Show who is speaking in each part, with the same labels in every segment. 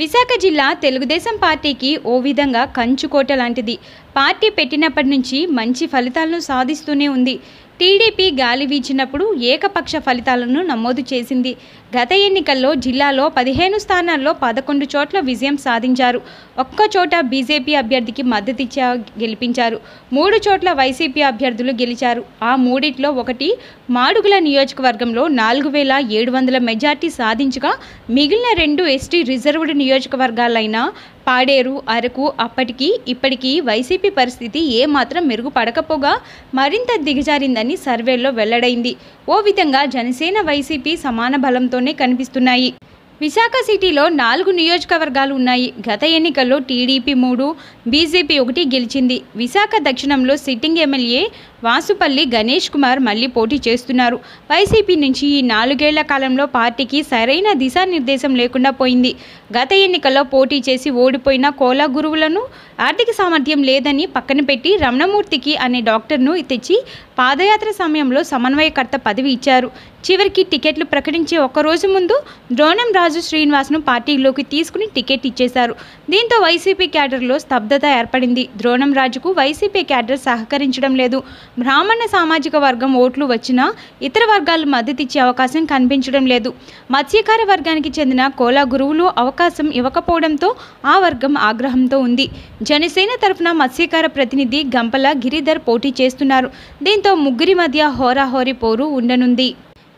Speaker 1: విశాఖ జిల్లా తెలుగుదేశం పార్టీకి ఓ విధంగా కంచుకోట లాంటిది. పార్టీ పెట్టినప్పటి నుంచి మంచి ఫలితాలను సాధిస్తూనే ఉంది. టీడీపీ గాలి వీచినప్పుడు ఏకపక్ష ఫలితాలను నమోదు చేసింది. గత ఎన్నికల్లో జిల్లాలో పదిహేను స్థానాల్లో పదకొండు చోట్ల విజయం సాధించారు. ఒక్క చోట బీజేపీ అభ్యర్థికి మద్దతిచ్చా గెలిపించారు. మూడు చోట్ల వైసీపీ అభ్యర్థులు గెలిచారు. ఆ మూడిట్లో ఒకటి మాడుగుల నియోజకవర్గంలో నాలుగు వేల ఏడు వందల మెజార్టీ సాధించగా మిగిలిన రెండు ఎస్టీ రిజర్వ్డ్ నియోజకవర్గాలైన పాడేరు అరకు అప్పటికి ఇప్పటికీ వైసీపీ పరిస్థితి ఏమాత్రం మెరుగుపడకపోగా మరింత దిగజారిందని సర్వేల్లో వెల్లడైంది. ఓ విధంగా జనసేన వైసీపీ సమాన బలంతోనే కనిపిస్తున్నాయి. విశాఖ సిటీలో నాలుగు నియోజకవర్గాలు ఉన్నాయి. గత ఎన్నికల్లో టీడీపీ మూడు బీజేపీ ఒకటి గెలిచింది. విశాఖ దక్షిణంలో సిట్టింగ్ ఎమ్మెల్యే వాసుపల్లి గణేష్ కుమార్ మళ్ళీ పోటీ చేస్తున్నారు. వైసీపీ నుంచి ఈ నాలుగేళ్ళ కాలంలో పార్టీకి సరైన దిశానిర్దేశం లేకుండా పోయింది. గత ఎన్నికల్లో పోటీ చేసి ఓడిపోయిన కోలా గురువులను ఆర్థిక సామర్థ్యం లేదని పక్కన పెట్టి రమణమూర్తికి అనే డాక్టర్ను తెచ్చి పాదయాత్ర సమయంలో సమన్వయకర్త పదవి ఇచ్చారు. చివరికి టికెట్లు ప్రకటించే ఒక్కరోజు ముందు ద్రోణం రాజు శ్రీనివాస్ను పార్టీలోకి తీసుకుని టికెట్ ఇచ్చేశారు. దీంతో వైసీపీ క్యాడర్లో స్తబ్దత ఏర్పడింది. ద్రోణం రాజుకు వైసీపీ క్యాడర్ సహకరించడం లేదు. బ్రాహ్మణ సామాజిక వర్గం ఓట్లు వచ్చినా ఇతర వర్గాలు మద్దతిచ్చే అవకాశం కనిపించడం లేదు. మత్స్యకార వర్గానికి చెందిన కోలా గురువులు అవకాశం ఇవ్వకపోవడంతో ఆ వర్గం ఆగ్రహంతో ఉంది. జనసేన తరఫున మత్స్యకార ప్రతినిధి గంపల గిరిధర్ పోటీ చేస్తున్నారు. దీంతో ముగ్గురి మధ్య హోరాహోరీ పోరు ఉండనుంది.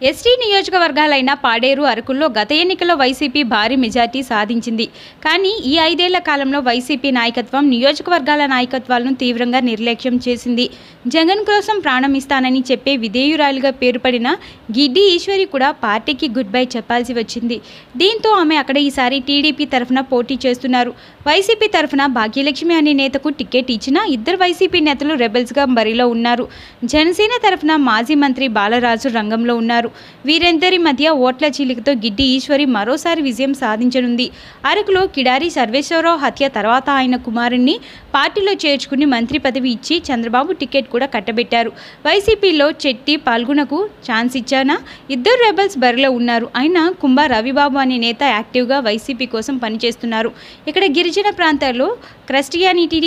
Speaker 1: ఎస్టీ నియోజకవర్గాలైన పాడేరు అరకుల్లో గత ఎన్నికల్లో వైసీపీ భారీ మెజార్టీ సాధించింది. కానీ ఈ ఐదేళ్ళ కాలంలో వైసీపీ నాయకత్వం నియోజకవర్గాల నాయకత్వాలను తీవ్రంగా నిర్లక్ష్యం చేసింది. జగన్ కోసం ప్రాణం ఇస్తానని చెప్పే విధేయురాలుగా పేరుపడిన గిడ్డి ఈశ్వరి కూడా పార్టీకి గుడ్ బై చెప్పాల్సి వచ్చింది. దీంతో ఆమె అక్కడ ఈసారి టీడీపీ తరఫున పోటీ చేస్తున్నారు. వైసీపీ తరఫున భాగ్యలక్ష్మి అనే నేతకు టికెట్ ఇచ్చినా ఇద్దరు వైసీపీ నేతలు రెబల్స్గా బరిలో ఉన్నారు. జనసేన తరఫున మాజీ మంత్రి బాలరాజు రంగంలో ఉన్నారు. వీరందరి మధ్య ఓట్ల చీలికతో గిడ్డి ఈశ్వరి మరోసారి విజయం సాధించనుంది. అరకులో కిడారి సర్వేశ్వరరావు హత్య తర్వాత ఆయన కుమారుణ్ణి పార్టీలో చేర్చుకుని మంత్రి పదవి ఇచ్చి చంద్రబాబు టికెట్ కూడా కట్టబెట్టారు. వైసీపీలో చెట్టి పాల్గొనకు ఛాన్స్ ఇచ్చానా? ఇద్దరు రెబల్స్ బరిలో ఉన్నారు. అయినా కుంభ రవిబాబు అనే నేత యాక్టివ్గా వైసీపీ కోసం పనిచేస్తున్నారు. ఇక్కడ గిరిజన ప్రాంతాల్లో క్రిస్టియానిటీ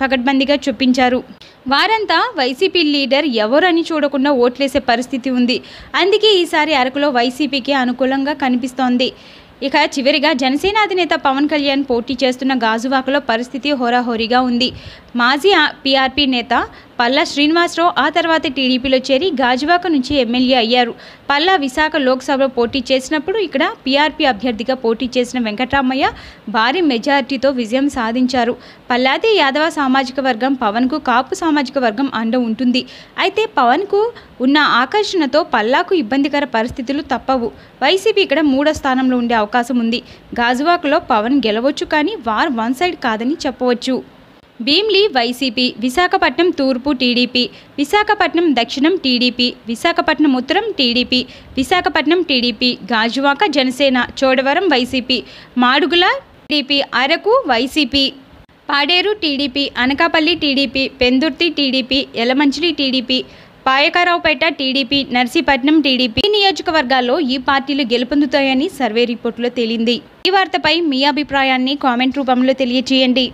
Speaker 1: పకడ్బందీగా చూపించారు. వారంతా వైసీపీ లీడర్ ఎవరని చూడకుండా ఓట్లేసే పరిస్థితి ఉంది. అందుకే ఈసారి అరకులో వైసీపీకి అనుకూలంగా కనిపిస్తోంది. ఇక చివరిగా జనసేన అధినేత పవన్ కళ్యాణ్ పోటీ చేస్తున్న గాజువాకలో పరిస్థితి హోరాహోరీగా ఉంది. మాజీ పీఆర్పీ నేత పల్లా శ్రీనివాసరావు ఆ తర్వాత టీడీపీలో చేరి గాజువాక నుంచి ఎమ్మెల్యే అయ్యారు. పల్లా విశాఖ లోక్సభలో పోటీ చేసినప్పుడు ఇక్కడ పీఆర్పీ అభ్యర్థిగా పోటీ చేసిన వెంకటరామయ్య భారీ మెజారిటీతో విజయం సాధించారు. పల్లాది యాదవ సామాజిక వర్గం పవన్కు కాపు సామాజిక వర్గం అండ ఉంటుంది. అయితే పవన్కు ఉన్న ఆకర్షణతో పల్లాకు ఇబ్బందికర పరిస్థితులు తప్పవు. వైసీపీ ఇక్కడ మూడో స్థానంలో ఉండే అవకాశం ఉంది. గాజువాకలో పవన్ గెలవచ్చు కానీ వార్ వన్ సైడ్ కాదని చెప్పవచ్చు. భీమ్లీ వైసీపీ విశాఖపట్నం తూర్పు టీడీపీ విశాఖపట్నం దక్షిణం టీడీపీ విశాఖపట్నం ఉత్తరం TDP Visakhapatnam TDP Gajuwaka Janasena Chodavaram YCP Madugula TDP Araku YCP Paderu TDP Anakapalli TDP Pendurthi TDP Elamanchili TDP Payakaraopeta TDP Narsipatnam TDP ఈ నియోజకవర్గాల్లో ఈ పార్టీలు గెలుపొందుతాయని సర్వే రిపోర్టులో తేలింది. ఈ వార్తపై మీ అభిప్రాయాన్ని కామెంట్ రూపంలో తెలియజేయండి